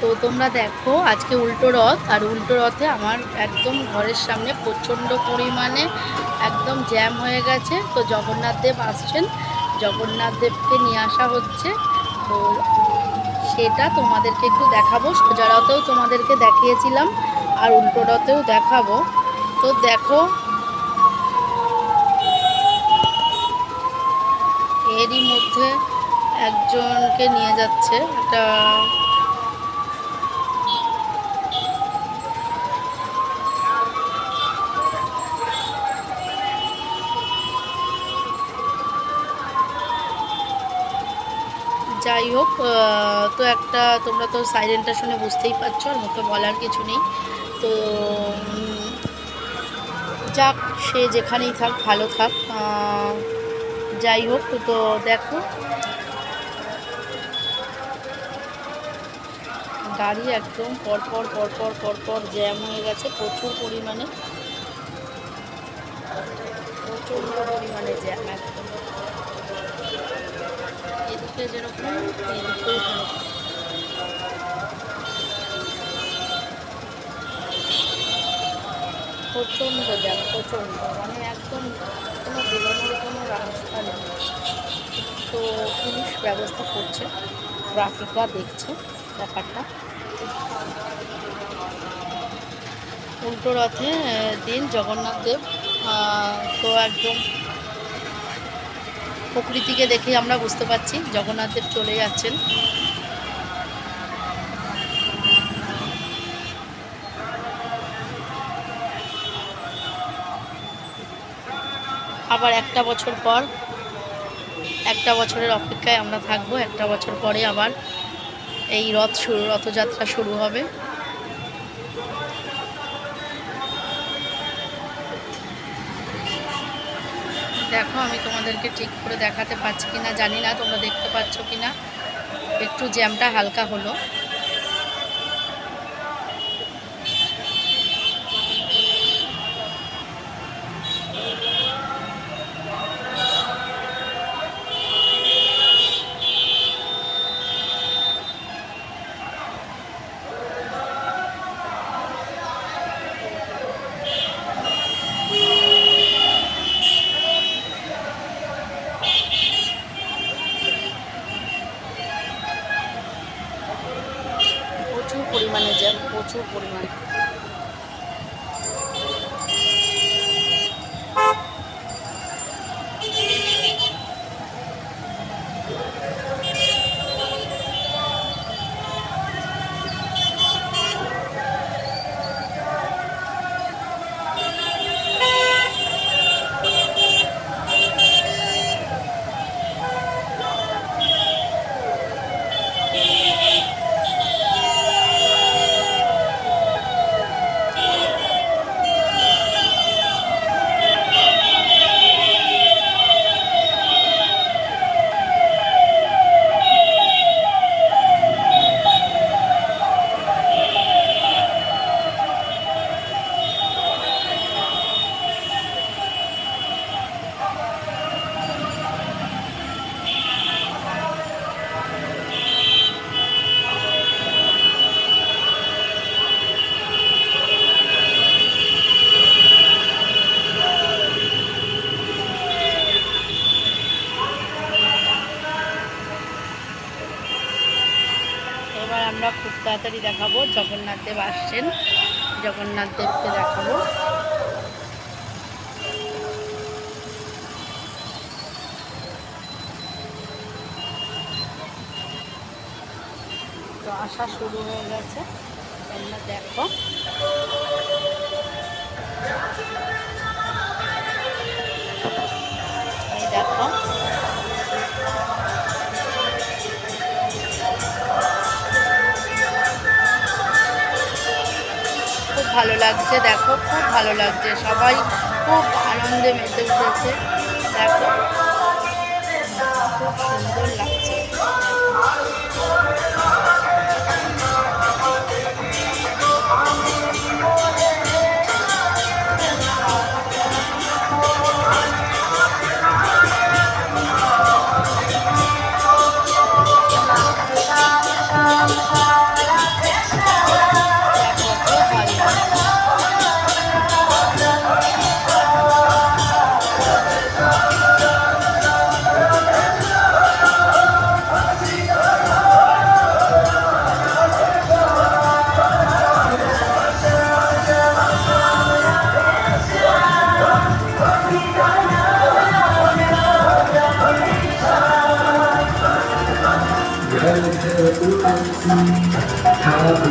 তো তোমরা দেখো, আজকে উল্টো রথ, আর উল্টো রথে আমার একদম ঘরের সামনে প্রচণ্ড পরিমাণে একদম জ্যাম হয়ে গেছে। তো জগন্নাথ দেব আসছেন। জগন্নাথ দেবকে নিয়ে আসা হচ্ছে। তো সেটা তোমাদেরকে একটু দেখাবো। সোজা রথেও তোমাদেরকে দেখিয়েছিলাম, আর উল্টো রথেও দেখাবো। তো দেখো, এরই মধ্যে একজনকে নিয়ে যাচ্ছে। একটা যাই হোক তো একটা তোমরা তো সাইলেন্টটা শুনে বুঝতেই পারছ, আর মুখে বলার কিছু নেই। তো যাক, সে যেখানেই থাক, ভালো থাক। যাই হোক, তো দেখো। গাড়ি একদম পরপর পরপর পরপর জ্যাম হয়ে গেছে, প্রচুর পরিমাণে। প্রচণ্ড পরিমাণে জ্যাম একদম। এদিকে যেরকম প্রচণ্ড জ্যাম, প্রচণ্ড মানে একদম কোনো বেরোনোর কোনো রাস্তা নেই। তো পুলিশ ব্যবস্থা করছে ট্রাফিকরা দেখছে। ব্যাপারটা উল্টো রথে দিন জগন্নাথ দেব তো একদম প্রকৃতিকে দেখে আমরা বুঝতে পারছি। জগন্নাথ দেব চলে যাচ্ছেন। আবার একটা বছর পর, একটা বছরের অপেক্ষায় আমরা থাকব, একটা বছর পরে আবার এই রথ শুরু, রথযাত্রা শুরু হবে। দেখো, আমি তোমাদেরকে ঠিক করে দেখাতে পারছি কিনা জানি না, তোমরা দেখতে পাচ্ছ কিনা। একটু জ্যামটা হালকা হলো প্রচুর পরিমাণে জ্যাম প্রচুর পরিমাণে এবার আমরা খুব তাড়াতাড়ি দেখাবো, জগন্নাথ দেব আসছেন। জগন্নাথ দেবকে দেখাবো। তো আসা শুরু হয়ে গেছে। তোমরা দেখো। দেখো। ভালো লাগছে। দেখো, খুব ভালো লাগছে। সবাই খুব আনন্দে মেতে উঠেছে। দেখো, খুব সুন্দর লাগছে।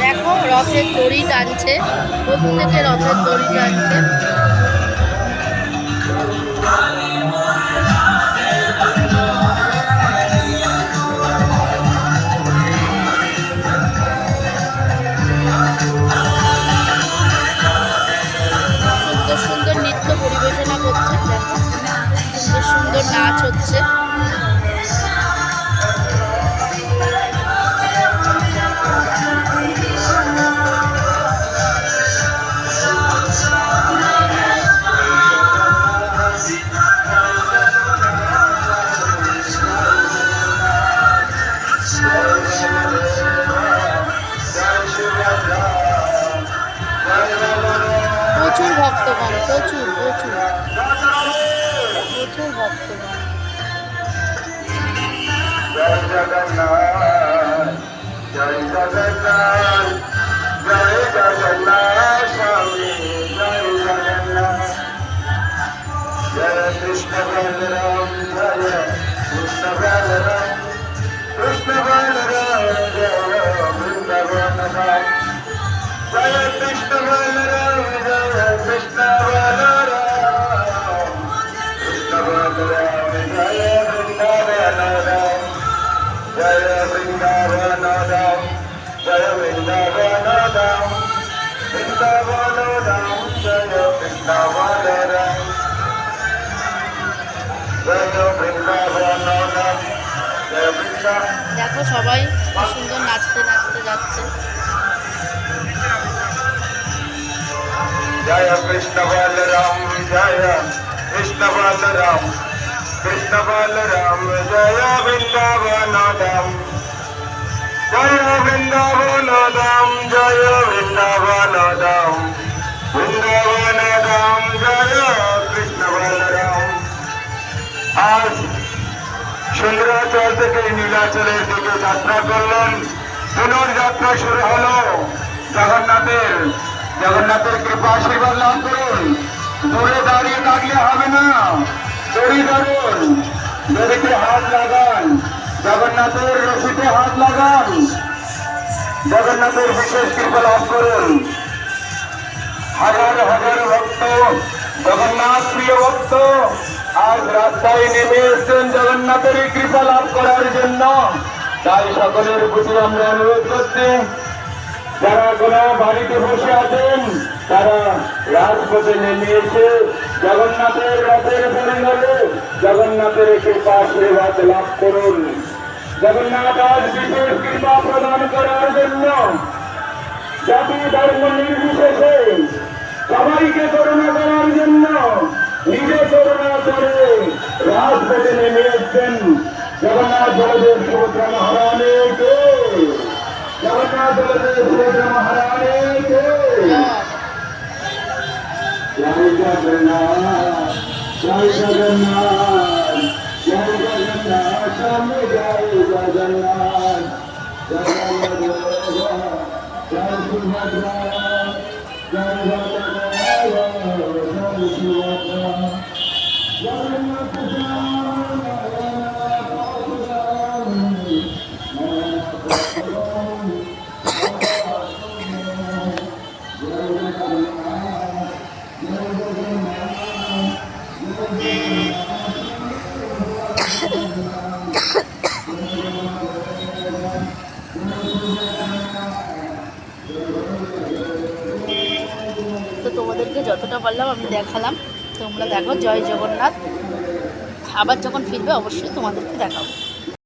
দেখো রথের দড়ি টানছে, প্রত্যেকে রথের দড়ি টানছে। সুন্দর নৃত্য পরিবেশনা করছে সুন্দর সুন্দর নাচ হচ্ছে। জয় দেখো সবাই সুন্দর নাচতে নাচতে যাচ্ছে। জয় কৃষ্ণ বলরাম জয় কৃষ্ণ বলরাম কৃষ্ণ বলরাম জয় বৃন্দাবন ধাম জয় বৃন্দাবন ধাম জয় বৃন্দাবন ধাম আজ সুন্দরাচল থেকে নীলাচলের দিকে যাত্রা করলেন। পুনর্যাত্রা শুরু হলো। জগন্নাথের জগন্নাথের কৃপা আশীর্বাদ লাভ করুন। দূরে দাঁড়িয়ে থাকলে হবে না। দড়ি ধরুন। দড়িতে হাত লাগান। জগন্নাথের রশিতে হাত লাগান। জগন্নাথের বিশেষ কৃপা লাভ করুন। হাজার হাজার ভক্ত, জগন্নাথ প্রিয় ভক্ত আজ রাস্তায় নেমে এসছেন জগন্নাথের কৃপা লাভ করার জন্য। তাই সকলের প্রতি আমরা অনুরোধ করছি, যারা কোনো বাড়িতে বসে আছেন, তারা রাজপথে নেমে এসে জগন্নাথের রথের পরিণলে জগন্নাথের কৃপা আশীর্বাদ লাভ করুন। জগন্নাথ আজ বিশেষ কৃপা প্রদান করার জন্য জাতি ধর্ম নির্বিশেষে সবাইকে করোনা করার জন্য নিজে করোনা করে রাজপথে নেমে এসছেন জগন্নাথ বলদেব সুভদ্রা মহারানীকে জগন্নাথ বলদেব সুভদ্রা মহারানীকে জয় জগন্নাথ জয় জগন্নাথ জয় জগন্নাথ স্বামী জয় জগন্নাথ জয় জগন্নাথ জয় সুভদ্রা তো তোমাদেরকে যতটা বললাম, আমি দেখালাম। তোমরা দেখো, জয় জগন্নাথ। আবার যখন ফিরবে, অবশ্যই তোমাদেরকে দেখাবো।